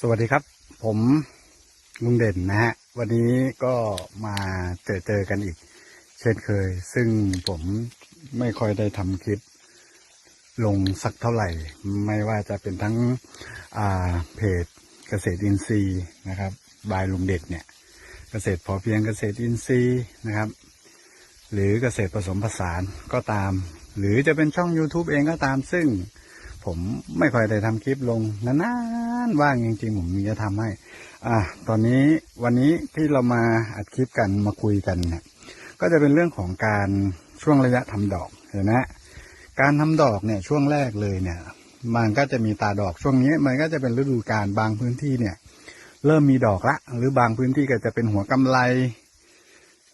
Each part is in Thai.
สวัสดีครับ ผมลุงเด่นนะฮะ วันนี้ก็มาเจอเจอกันอีก เช่นเคย ซึ่งผมไม่ค่อยได้ทำคลิป ลงสักเท่าไหร่ ไม่ว่าจะเป็นทั้งเพจเกษตรอินทรีย์นะครับ บายลุงเด็ดเนี่ย เกษตรพอเพียงเกษตรอินทรีย์นะครับ หรือเกษตรผสมผสานก็ตาม หรือจะเป็นช่อง YouTube เองก็ตามซึ่ง ผมไม่ค่อยได้ทำคลิปลงนานๆว่างจริงๆผมมีจะทำให้ อ่า ตอนนี้วันนี้ที่เรามาอัดคลิปกันมาคุยกันเนี่ย ก็จะเป็นเรื่องของการช่วงระยะทำดอกเห็นไหมการทำดอกเนี่ยช่วงแรกเลยเนี่ย มันก็จะมีตาดอกช่วงนี้ มันก็จะเป็นฤดูกาลบางพื้นที่เนี่ย เริ่มมีดอกละ หรือบางพื้นที่ก็จะเป็นหัวกำไล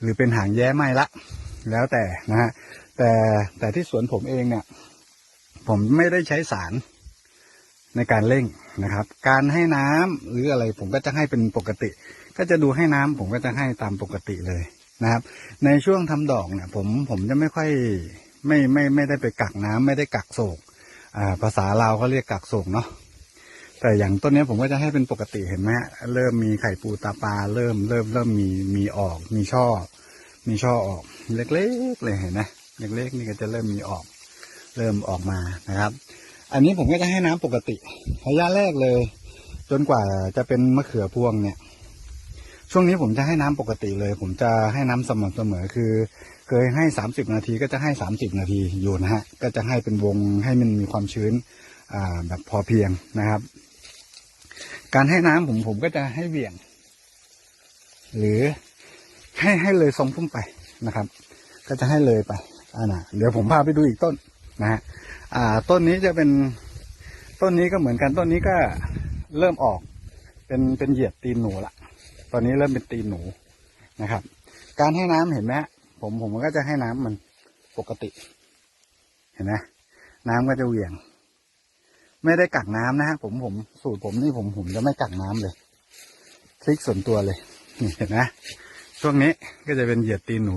หรือเป็นหางแย้ไหมละ แล้วแต่นะฮะแต่แต่ที่สวนผมเองเนี่ย ผมไม่ได้ใช้สารในการเร่งนะครับ การให้น้ำหรืออะไรผมก็จะให้เป็นปกติ ก็จะดูให้น้ำผมก็จะให้ตามปกติเลยนะครับ ในช่วงทำดอกเนี่ย ผมผมจะไม่ค่อยไม่ไม่ไม่ได้ไปกักน้ำไม่ได้กักโศกอ่าภาษาลาวเขาเรียกกักโศกเนาะแต่อย่างต้นนี้ผมก็จะให้เป็นปกติเห็นไหมเริ่มมีไข่ปูตาปลาเริ่มเริ่มเริ่มมีมีออก มีช่อ มีช่อออก เล็กๆเลยเห็นไหมเล็กๆนี่ก็จะเริ่มมีออก เริ่มออกมานะครับ อันนี้ผมก็จะให้น้ำปกติระยะแรกเลย จนกว่าจะเป็นมะเขือพวงเนี่ย ช่วงนี้ผมจะให้น้ำปกติเลย ผมจะให้น้ำสม่ำเสมอคือ เคยให้สามสิบนาทีก็จะให้สามสิบนาทีอยู่นะฮะก็จะให้เป็นวงให้มันมีความชื้นแบบพอเพียงนะครับ การให้น้ำผมผมก็จะให้เหวี่ยง หรือให้ให้เลยทรงพุ่มไปนะครับ ก็จะให้เลยไปอ่านะเดี๋ยวผมพาไปดูอีกต้น นะฮะอ่าต้นนี้จะเป็นต้นนี้ก็เหมือนกันต้นนี้ก็เริ่มออก เป็นเป็นเหยียดตีนหนูละตอนนี้เริ่มเป็นตีนหนูนะครับ การให้น้ำเห็นไหมผมผมก็จะให้น้ำมันปกติ เห็นไหมน้ำก็จะเหวี่ยง ไม่ได้กักน้ำนะฮะผมผมสูตรผมนี่ผมผมจะไม่กักน้ำเลยทริคส่วนตัวเลยเห็นไหมช่วงนี้ก็จะเป็นเหยียดตีนหนู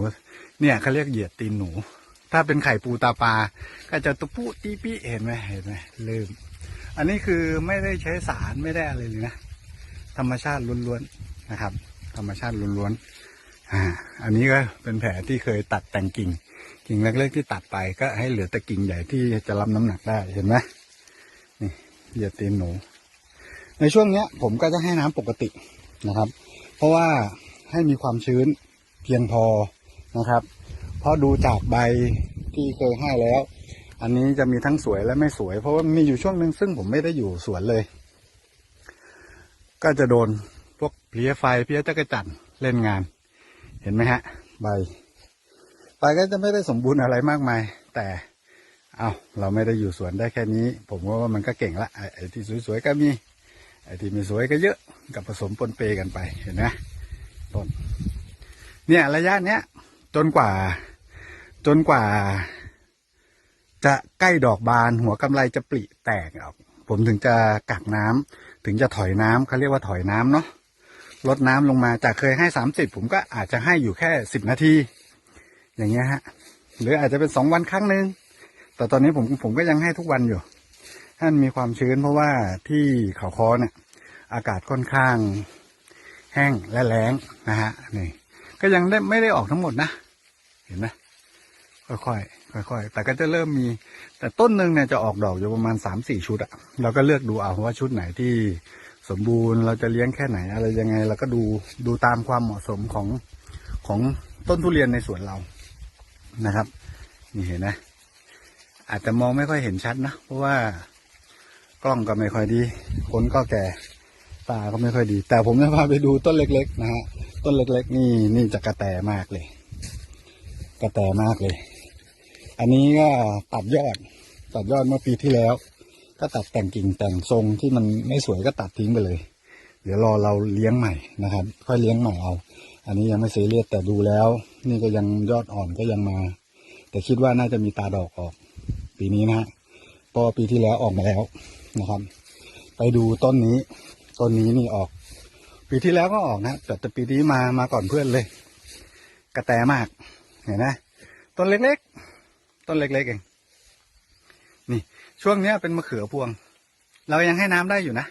เนี่ยเขาเรียกเหยียดตีนหนู ถ้าเป็นไข่ปูตาปลาก็จะตุปุตีปีเห็นไหมเห็นไหมลืม อันนี้คือไม่ได้ใช้สารไม่ได้อะไรเลยนะ ธรรมชาติล้วนๆนะครับ ธรรมชาติล้วนๆอ่าอันนี้ก็เป็นแผลที่เคยตัดแต่งกิ่ง กิ่งเล็กๆที่ตัดไปก็ให้เหลือแต่กิ่งใหญ่ที่จะรับน้ำหนักได้เห็นไหมนี่เหยียดตีนหนู ในช่วงเนี้ย ผมก็จะให้น้ำปกตินะครับ เพราะว่าให้มีความชื้นเพียงพอนะครับ ราะดูจากใบที่เคยให้แล้ว อันนี้จะมีทั้งสวยและไม่สวย เพราะว่ามีอยู่ช่วงหนึ่งซึ่งผมไม่ได้อยู่สวนเลย ก็จะโดนพวกเพลี้ยไฟเพลี้ยจักรจั่นเล่นงาน เห็นไหมฮะ ใบใบก็จะไม่ได้สมบูรณ์อะไรมากมาย แต่เอาเราไม่ได้อยู่สวนได้แค่นี้ ผมว่ามันก็เก่งละไอ้ไอ้ที่สวยๆก็มีไอ้ที่ไม่สวยก็เยอะกับผสมปนเปกันไปเห็นไหมต้นเนี่ยระยะเนี้ยจนกว่า จนกว่า จะใกล้ดอกบานหัวกำไรจะปริแตกออกผมถึงจะกักน้ำถึงจะถอยน้ำเขาเรียกว่าถอยน้ำเนาะลดน้ำลงมาจากเคยให้สามสิบผมก็อาจจะให้อยู่แค่สิบนาที อย่างเงี้ยฮะ หรืออาจจะเป็นสองวันครั้งหนึ่งแต่ตอนนี้ผมผมก็ยังให้ทุกวันอยู่ให้มันมีความชื้นเพราะว่าที่เขาคอเนี่ย อากาศค่อนข้าง แห้งและแล้งนะฮะนี่ ก็ยังได้ไม่ได้ออกทั้งหมดนะ เห็นไหม ค่อยๆค่อยๆแต่ก็จะเริ่มมี แต่ต้นหนึ่งเนี่ยจะออกดอกอยู่ประมาณสามสี่ชุดอะเราก็เลือกดูเอาว่าชุดไหนที่สมบูรณ์เราจะเลี้ยงแค่ไหนอะไรยังไงเราก็ดูดูตามความเหมาะสมของของต้นทุเรียนในสวนเรานะครับ นี่เห็นนะ อาจจะมองไม่ค่อยเห็นชัดนะ เพราะว่ากล้องก็ไม่ค่อยดีคนก็แก่ตาก็ไม่ค่อยดี แต่ผมจะพาไปดูต้นเล็ก ๆ นะฮะต้นเล็ก ๆ นี่นี่จะกระแตมากเลย กระแตมากเลย อันนี้ก็ตัดยอด ตัดยอดเมื่อปีที่แล้ว ก็ตัดแต่งกิ่งแต่งทรงที่มันไม่สวยก็ตัดทิ้งไปเลย เดี๋ยวรอเราเลี้ยงใหม่นะครับ ค่อยเลี้ยงใหม่เอา อันนี้ยังไม่ซีเรียสแต่ดูแล้ว นี่ก็ยังยอดอ่อนก็ยังมา แต่คิดว่าน่าจะมีตาดอกออก ปีนี้นะฮะพราะว่าปีที่แล้วออกมาแล้วนะครับ ไปดูต้นนี้ต้นนี้นี่ออก ปีที่แล้วก็ออกนะแต่แต่ปีนี้มามาก่อนเพื่อนเลย กระแตมากเห็นไหมต้นเล็กๆ ต้นเล็กๆเอง นี่ ช่วงเนี้ยเป็นมะเขือพวง เรายังให้น้ำได้อยู่นะ